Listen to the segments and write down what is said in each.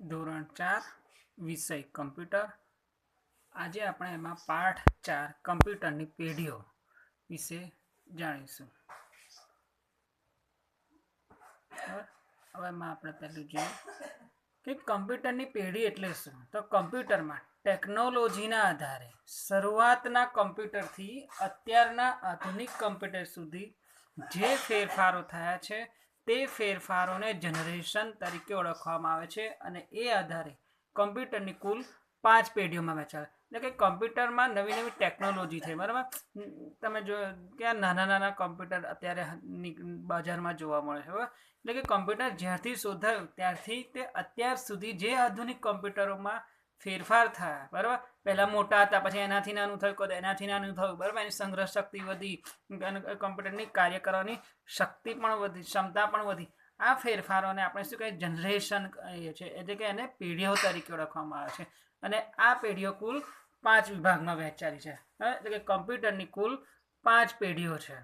ધોરણ ચાર, વિષય કમ્પ્યુટર આજે આપણે એમાં પાઠ ચાર, કમ્પ્યુટરની પેઢીઓ વિશે જાણીશું? હવે એમાં આપણે પહેલું જોઈએ કે કમ્પ્યુટરની પેઢી એટલે શું તો કમ્પ્યુટરમાં ટેકનોલોજીના આધારે શરૂઆતના કમ્પ્યુટરથી અત્યારના આધુનિક કમ્પ્યુટર સુધી જે ફેરફારો થયા છે તે ફેરફારોને જનરેશન તરીકે ઓળખવામાં આવે છે અને એ આધારે કમ્પ્યુટરની કુલ પાંચ પેઢીઓમાં વહેંચાય એટલે કે કમ્પ્યુટરમાં નવી નવી ટેકનોલોજી થઈ બરાબર? તમે જો ક્યાં નાના નાના કમ્પ્યુટર અત્યારે બજારમાં જોવા મળે છે, બરાબર? એટલે કે કમ્પ્યુટર જ્યારથી શોધાયું ત્યારથી તે અત્યાર સુધી જે આધુનિક કમ્પ્યુટરોમાં ફેરફાર થયા, બરાબર? પહેલાં મોટા હતા, પછી એનાથી નાનું થયું કદ એનાથી નાનું થયું, બરાબર? એની સંગ્રહ શક્તિ વધી કમ્પ્યુટરની કાર્ય કરવાની શક્તિ પણ વધી, ક્ષમતા પણ વધી. આ ફેરફારોને આપણે શું કહીએ? જનરેશન કહીએ છીએ, એટલે કે એને પેઢીઓ તરીકે ઓળખવામાં આવે છે. અને આ પેઢીઓ કુલ પાંચ વિભાગમાં વહેંચાયેલી છે. એટલે કે કમ્પ્યુટરની કુલ પાંચ પેઢીઓ છે.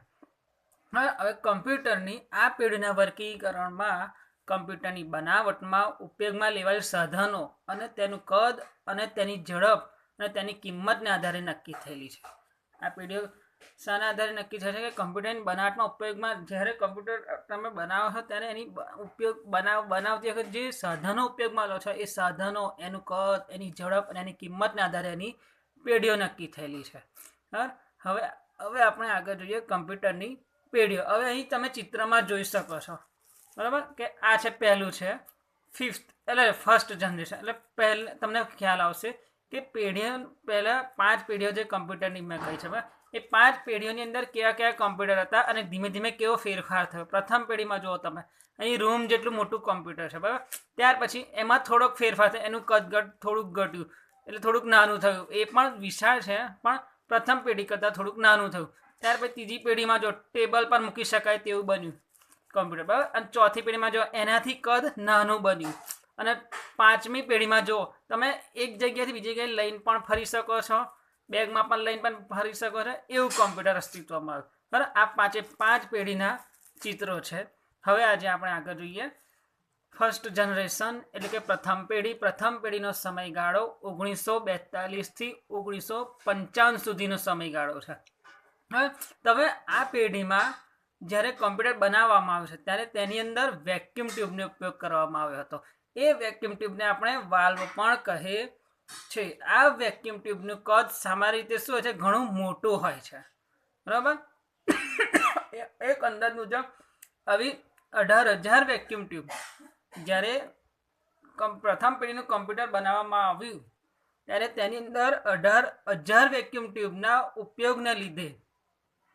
હવે કમ્પ્યુટરની આ પેઢીના વર્ગીકરણમાં કમ્પ્યુટરની બનાવટમાં ઉપયોગમાં લેવાયેલ સાધનો અને તેનું કદ અને તેની ઝડપ અને તેની કિંમતને આધારે નક્કી થયેલી છે. આ પેઢીઓ શાના આધારે નક્કી છે કે કમ્પ્યુટરની બનાવટમાં ઉપયોગમાં જ્યારે કમ્પ્યુટર તમે બનાવો છો ત્યારે એની ઉપયોગ બનાવ, બનાવતી વખત જે સાધનો ઉપયોગમાં લો છો એ સાધનો, એનું કદ, એની ઝડપ અને એની કિંમતને આધારે એની પેઢીઓ નક્કી થયેલી છે. હવે હવે આપણે આગળ જોઈએ કમ્પ્યુટરની પેઢીઓ. હવે અહીં તમે ચિત્રમાં જોઈ શકો છો. બરાબર? કે આ છે પહેલું છે. ફિફ્થ એટલે ફર્સ્ટ જનરેશન એટલે પહેલ, તમને ખ્યાલ આવશે કે પેઢીઓ, પહેલાં પાંચ પેઢીઓ જે કમ્પ્યુટરની મેં કહી છે એ પાંચ પેઢીઓની અંદર કયા કયા કમ્પ્યુટર હતા અને ધીમે ધીમે કેવો ફેરફાર થયો? પ્રથમ પેઢીમાં જુઓ તમે. અહીં રૂમ જેટલું મોટું કમ્પ્યુટર છે, બરાબર? ત્યાર પછી એમાં થોડોક ફેરફાર થયો. એનું કદ ઘટ થોડુંક ઘટ્યું. એટલે થોડુંક નાનું થયું. એ પણ વિશાળ છે, પણ પ્રથમ પેઢી કરતાં થોડુંક નાનું થયું. ત્યાર પછી ત્રીજી પેઢીમાં જો ટેબલ પર મૂકી શકાય તેવું બન્યું. કમ્પ્યુટર, બરાબર? અને ચોથી પેઢીમાં જો એનાથી કદ નાનું બન્યું. અને પાંચમી પેઢીમાં જો તમે એક જગ્યાએથી બીજી જગ્યાએ લઈને પણ ફરી શકો છો, બેગમાં પણ લઈને પણ ફરી શકો છો, એવું કોમ્પ્યુટર અસ્તિત્વમાં બરાબર? આ પાંચે પાંચ પેઢીના ચિત્રો છે. હવે આજે આપણે આગળ જોઈએ. ફર્સ્ટ જનરેશન એટલે કે પ્રથમ પેઢી. પ્રથમ પેઢીનો સમયગાળો ઓગણીસો બેતાલીસથી ઓગણીસો પંચાવન સુધીનો સમયગાળો છે. હવે તમે આ પેઢીમાં જ્યારે કોમ્પ્યુટર બનાવવામાં આવ્યું છે, ત્યારે તેની અંદર વેક્યુમ ટ્યુબનો ઉપયોગ કરવામાં આવ્યો હતો. એ વેક્યુમ ટ્યુબને આપણે વાલ્વ પણ કહે છે. આ વેક્યુમ ટ્યુબનું કદ સામાન્ય રીતે શું હોય છે? ઘણું મોટું હોય છે. બરાબર? એક અંદાજ મુજબ આવી અઢાર હજાર વેક્યુમ ટ્યુબ જ્યારે પ્રથમ પેઢીનું કમ્પ્યુટર બનાવવામાં આવ્યું, ત્યારે તેની અંદર અઢાર હજાર વેક્યુમ ટ્યુબના ઉપયોગને લીધે,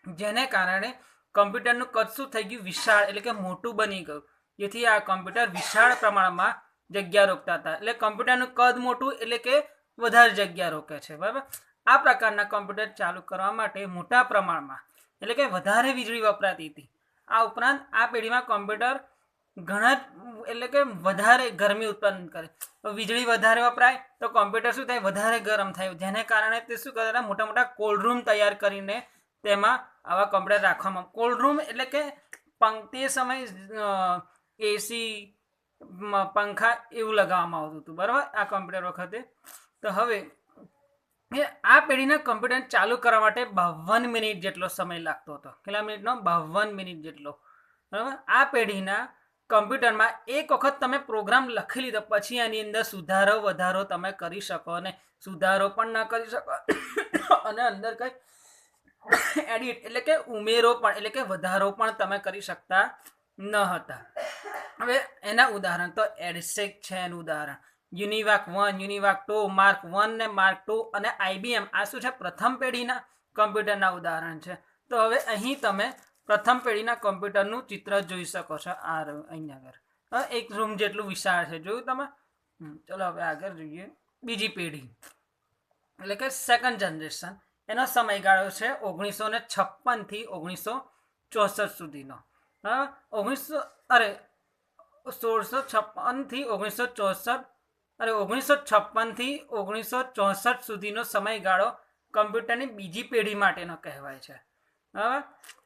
જેને કારણે કમ્પ્યુટરનું કદ શું થઈ ગયું વિશાળ, એટલે કે મોટું બની ગયું. જેથી આ કમ્પ્યુટર વિશાળ પ્રમાણમાં જગ્યા રોકતા હતા. એટલે કમ્પ્યુટરનું કદ મોટું, એટલે કે વધારે જગ્યા રોકે છે, બરાબર? આ પ્રકારના કમ્પ્યુટર ચાલુ કરવા માટે મોટા પ્રમાણમાં, એટલે કે વધારે વીજળી વપરાતી હતી. આ ઉપરાંત આ પેઢીમાં કમ્પ્યુટર ઘણા એટલે કે વધારે ગરમી ઉત્પન્ન કરે. તો વીજળી વધારે વપરાય, તો કોમ્પ્યુટર શું થાય? વધારે ગરમ થાય. જેને કારણે તે શું કરે મોટા મોટા કોલ્ડ રૂમ તૈયાર કરીને તેમાં આવા કમ્પ્યુટર રાખવામાં કોલ્ડ રૂમ એટલે કે તે સમય એસી પંખા એવું લગાવવામાં આવતું હતું. બરાબર? આ કમ્પ્યુટર વખતે. તો હવે આ પેઢીના કમ્પ્યુટર ચાલુ કરવા માટે બાવન મિનિટ જેટલો સમય લાગતો હતો. કેટલા મિનિટનો? બાવન મિનિટ જેટલો. બરાબર? આ પેઢીના કમ્પ્યુટરમાં એક વખત તમે પ્રોગ્રામ લખી લીધો, પછી એની અંદર સુધારો વધારો તમે કરી શકો અને સુધારો પણ ન કરી શકો. અને અંદર કંઈ એડિટ એટલે કે ઉમેરો પણ, એટલે કે વધારો પણ તમે કરી શકતા ન હતા. હવે એના ઉદાહરણ, તો એડસેક છે એનું ઉદાહરણ. UNIVAC one, UNIVAC two, Mark one ને માર્ક ટુ અને આઈબીએમ, આ શું છે? પ્રથમ પેઢીના કમ્પ્યુટરના ઉદાહરણ છે. તો હવે અહીં તમે પ્રથમ પેઢીના કમ્પ્યુટરનું ચિત્ર જોઈ શકો છો આ અહીં આગળ. એક રૂમ જેટલું વિશાળ છે. જોયું તમે? ચલો હવે આગળ જોઈએ. બીજી પેઢી. એટલે કે સેકન્ડ જનરેશન એનો સમયગાળો છે ઓગણીસો ને છપ્પનથી ઓગણીસો ચોસઠ સુધીનો. હા ઓગણીસો અરે, સોળસો છપ્પનથી ઓગણીસો ચોસઠ, અરે ઓગણીસો છપ્પનથી ઓગણીસો ચોસઠ સુધીનો સમયગાળો કમ્પ્યુટરની બીજી પેઢી માટેનો કહેવાય છે.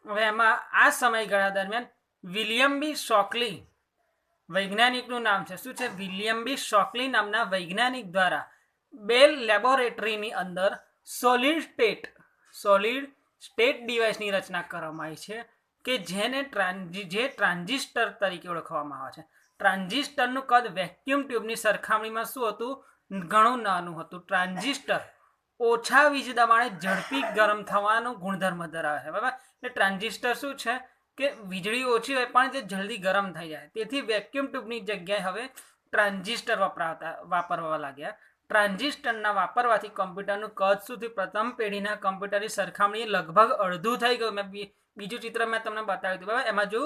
હવે એમાં આ સમયગાળા દરમિયાન વિલિયમ બી શોકલી વૈજ્ઞાનિકનું નામ છે. શું છે? વિલિયમ બી શોકલી નામના વૈજ્ઞાનિક દ્વારા બેલ લેબોરેટરીની અંદર સોલિડ સ્ટેટ સોલિડ સ્ટેટ ડિવાઇસની રચના કરવામાં આવી છે કે જેને ટ્રાન્જી, જે ટ્રાન્ઝિસ્ટર તરીકે ઓળખવામાં આવે છે. ટ્રાન્ઝિસ્ટરનું કદ વેક્યુમ ટ્યુબની સરખામણીમાં શું હતું? ઘણું નાનું હતું. ટ્રાન્ઝિસ્ટર ઓછા વીજ દબાણે ઝડપી ગરમ થવાનો ગુણધર્મ ધરાવે છે, બરાબર? એટલે ટ્રાન્ઝિસ્ટર શું છે કે વીજળી ઓછી હોય પણ તે જલ્દી ગરમ થઈ જાય. તેથી વેક્યુમ ટ્યુબની જગ્યાએ હવે ટ્રાન્ઝિસ્ટર વપરાતા, વાપરવા લાગ્યા. ટ્રાન્ઝિસ્ટરના વાપરવાથી કમ્પ્યુટરનું કદ સુધી પ્રથમ પેઢીના કમ્પ્યુટરની સરખામણીએ લગભગ અડધું થઈ ગયું. મેં બીજું ચિત્ર મેં તમને બતાવ્યું હતું, બરાબર? એમાં જો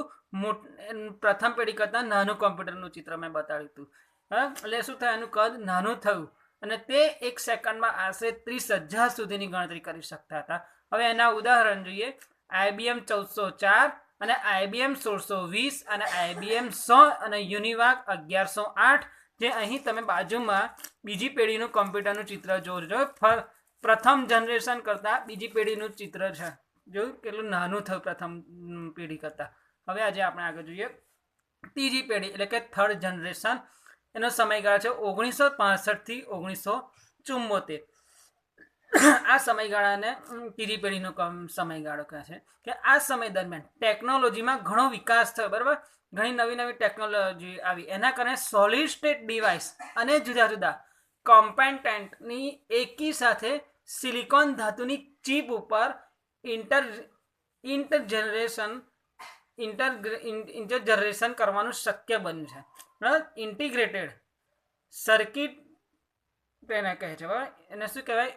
પ્રથમ પેઢી કરતાં નાનું કમ્પ્યુટરનું ચિત્ર મેં બતાવ્યું હતું. હા એટલે શું થાય? એનું કદ નાનું થયું અને તે એક સેકન્ડમાં આશરે ત્રીસ હજાર સુધીની ગણતરી કરી શકતા હતા. હવે એના ઉદાહરણ જોઈએ. આઈબીએમ ચૌદસો ચાર અને આઈબીએમ સોળસો વીસ અને આઈબીએમ સો અને યુનિવાક અગિયારસો આઠ જે અહીં તમે બાજુમાં બીજી પેઢીનું કમ્પ્યુટરનું ચિત્ર જોજો પ્રથમ જનરેશન કરતાં બીજી પેઢીનું ચિત્ર છે. જોયું? કેટલું નાનું થયું પ્રથમ પેઢી કરતાં. હવે આજે આપણે આગળ જોઈએ. ત્રીજી પેઢી એટલે કે થર્ડ જનરેશન એનો સમયગાળો છે ઓગણીસો પાસઠથી ઓગણીસો ચુમ્મોતેર આ સમયગાળાને ત્રીજી પેઢીનો સમયગાળો કહે છે, કે આ સમય દરમિયાન ટેકનોલોજીમાં ઘણો વિકાસ થયો, બરાબર? ઘણી નવી નવી ટેકનોલોજી આવી. એના કારણે સોલિડ સ્ટેટ ડિવાઇસ અને જુદા જુદા કોમ્પેન્ટન્ટની એકી સાથે સિલિકોન ધાતુની ચીપ ઉપર inter inter generation inter inter generation કરવાનું શક્ય બન્યું છે. ઇન્ટિગ્રેટેડ સર્કિટ તેને કહે છે, બરાબર? એને શું કહેવાય?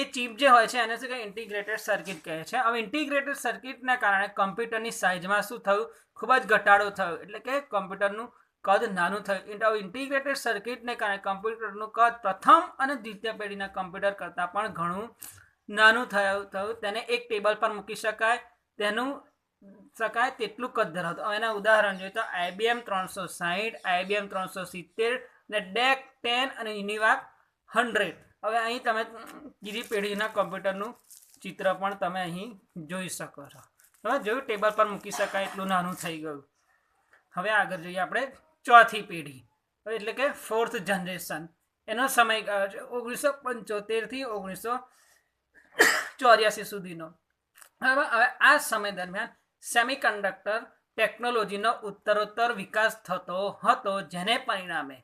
એ ચીપ જે હોય છે, એને શું કહેવાય? ઇન્ટિગ્રેટેડ સર્કિટ કહે છે. હવે ઇન્ટિગ્રેટેડ સર્કિટના કારણે કમ્પ્યુટરની સાઇઝમાં શું થયું? ખૂબ જ ઘટાડો થયો. એટલે કે કમ્પ્યુટરનું કદ નાનું થયું. હવે ઇન્ટિગ્રેટેડ સર્કિટને કારણે કમ્પ્યુટરનું કદ પ્રથમ અને દ્વિતીય પેઢીના કમ્પ્યુટર કરતાં પણ ઘણું નાનું થયું થયું. તેને એક ટેબલ પર મૂકી શકાય. તેનું શકાય તેટલું કદ ધરાવતું. એના ઉદાહરણ જોઈએ તો આઈબીએમ ત્રણસો સાહીઠ આઈબીએમ ત્રણસો સિત્તેર ને ડેક ટેન અને યુનિવાક હંડ્રેડ. હવે અહીં તમે બીજી પેઢીના કમ્પ્યુટરનું ચિત્ર પણ તમે અહીં જોઈ શકો છો. હવે જોયું, ટેબલ પર મૂકી શકાય એટલું નાનું થઈ ગયું. હવે આગળ જોઈએ આપણે ચોથી પેઢી. એટલે કે ફોર્થ જનરેશન એનો સમયગાળો ઓગણીસો પંચોતેરથી ઓગણીસો ચોર્યાસી સુધીનો. હવે હવે આ સમય દરમિયાન સેમિકન્ડક્ટર ટેકનોલોજીનો ઉત્તરોત્તર વિકાસ થતો હતો, જેને પરિણામે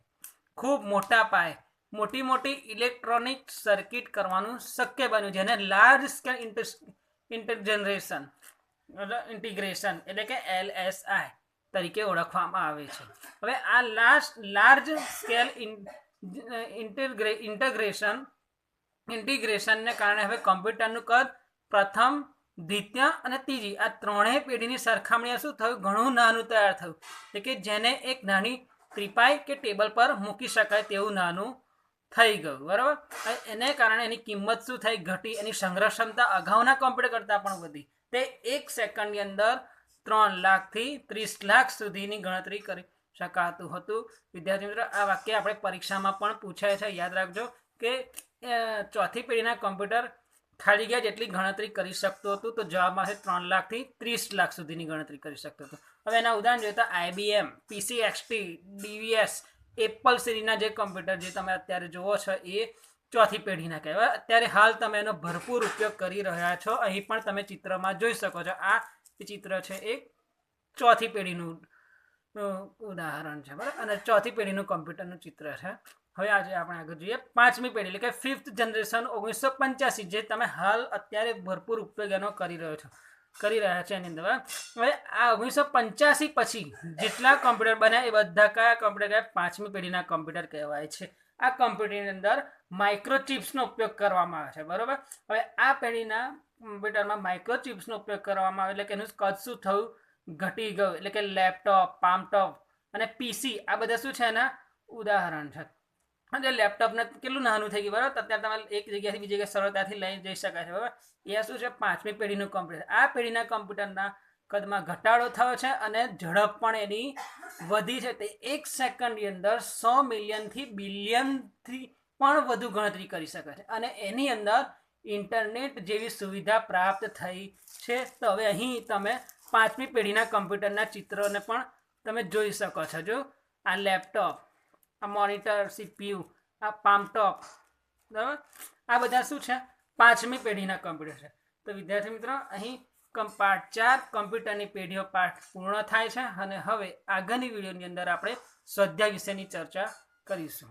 ખૂબ મોટા પાયે મોટી મોટી ઇલેક્ટ્રોનિક સર્કિટ કરવાનું શક્ય બન્યું જેને large scale inter intergeneration integration એટલે કે એલએસઆઈ તરીકે ઓળખવામાં આવે છે. હવે આ લાસ્ટ લાર્જ સ્કેલ ઇન્ટરગ્રે ઇન્ટગ્રેશન ઇન્ટિગ્રેશનને કારણે હવે કોમ્પ્યુટરનું કદ પ્રથમ, દ્વિતીય અને ત્રીજી આ ત્રણેય પેઢીની સરખામણીએ શું થયું? ઘણું નાનું તૈયાર થયું. એટલે કે જેને એક નાની ત્રિપાઈ કે ટેબલ પર મૂકી શકાય તેવું નાનું થઈ ગયું, બરાબર? એને કારણે એની કિંમત શું થઈ? ઘટી. એની સંગ્રહ ક્ષમતા અગાઉના કોમ્પ્યુટર કરતાં પણ વધી. તે એક સેકન્ડની અંદર ત્રણ લાખથી ત્રીસ લાખ સુધીની ગણતરી કરી શકાતું હતું. વિદ્યાર્થી મિત્રો, આ વાક્ય આપણે પરીક્ષામાં પણ પૂછાય છે. યાદ રાખજો કે ચોથી પેઢીના કોમ્પ્યુટર ખાલી ગયા જેટલી ગણતરી કરી શકતું હતું, તો જવાબમાં છે ત્રણ લાખથી ત્રીસ લાખ સુધીની ગણતરી કરી શકતું હતું. હવે એના ઉદાહરણ જોઈએ તો IBM PC XT DVS Apple સિરીના જે કમ્પ્યુટર જે તમે અત્યારે જુઓ છો, એ ચોથી પેઢીના કહેવાય. અત્યારે હાલ તમે એનો ભરપૂર ઉપયોગ કરી રહ્યા છો. અહીં પણ તમે ચિત્રમાં જોઈ શકો છો. આ ચિત્ર છે એ ચોથી પેઢીનું ઉદાહરણ છે, બરાબર? અને ચોથી પેઢીનું કમ્પ્યુટરનું ચિત્ર છે. હવે આજે આપણે આગળ જોઈએ. પાંચમી પેઢી, એટલે કે ફિફ્થ જનરેશન ઓગણીસો પંચ્યાસી, જે તમે હાલ અત્યારે ભરપૂર ઉપયોગ એનો કરી રહ્યો છો. કરી રહ્યા છે એની અંદર. હવે આ ઓગણીસો પંચ્યાસી પછી જેટલા કમ્પ્યુટર બન્યા એ બધા કયા કમ્પ્યુટર કહેવાય? પાંચમી પેઢીના કમ્પ્યુટર કહેવાય છે. આ કમ્પ્યુટરની અંદર માઇક્રોચિપ્સનો ઉપયોગ કરવામાં આવે છે, બરાબર? હવે આ પેઢીના કમ્પ્યુટરમાં માઇક્રોચિપ્સનો ઉપયોગ કરવામાં આવે એટલે કે એનું કદ શું થયું? ઘટી ગયું. એટલે કે લેપટોપ પામટોપ અને પીસી આ બધા શું છે એના ઉદાહરણ છે. અને લેપટોપને કેટલું નાનું થઈ ગયું, બરાબર? અત્યારે તમે એક જગ્યાથી બીજી જગ્યાએ સરળતાથી લઈ જઈ શકાય છે, બરાબર? એ શું છે પાંચમી પેઢીનું કમ્પ્યુટર આ પેઢીના કમ્પ્યુટરના કદમાં ઘટાડો થયો છે અને ઝડપ પણ એની વધી છે. તે એક સેકન્ડની અંદર સો મિલિયનથી બિલિયનથી પણ વધુ ગણતરી કરી શકે છે. અને એની અંદર ઇન્ટરનેટ જેવી સુવિધા પ્રાપ્ત થઈ છે. તો હવે અહીં તમે પાંચમી પેઢીના કમ્પ્યુટરના ચિત્રોને પણ તમે જોઈ શકો છો જો. આ લેપટોપ આ મોનિટર સીપીયુ આ પામટોપ બરાબર? આ બધા શું છે? પાંચમી પેઢીના કમ્પ્યુટર છે. તો વિદ્યાર્થી મિત્રો, અહીં પાર્ટ ચાર કમ્પ્યુટરની પેઢીઓ પાઠ પૂર્ણ થાય છે અને હવે આગળની વિડીયોની અંદર આપણે સ્વાધ્યાય વિશેની ચર્ચા કરીશું.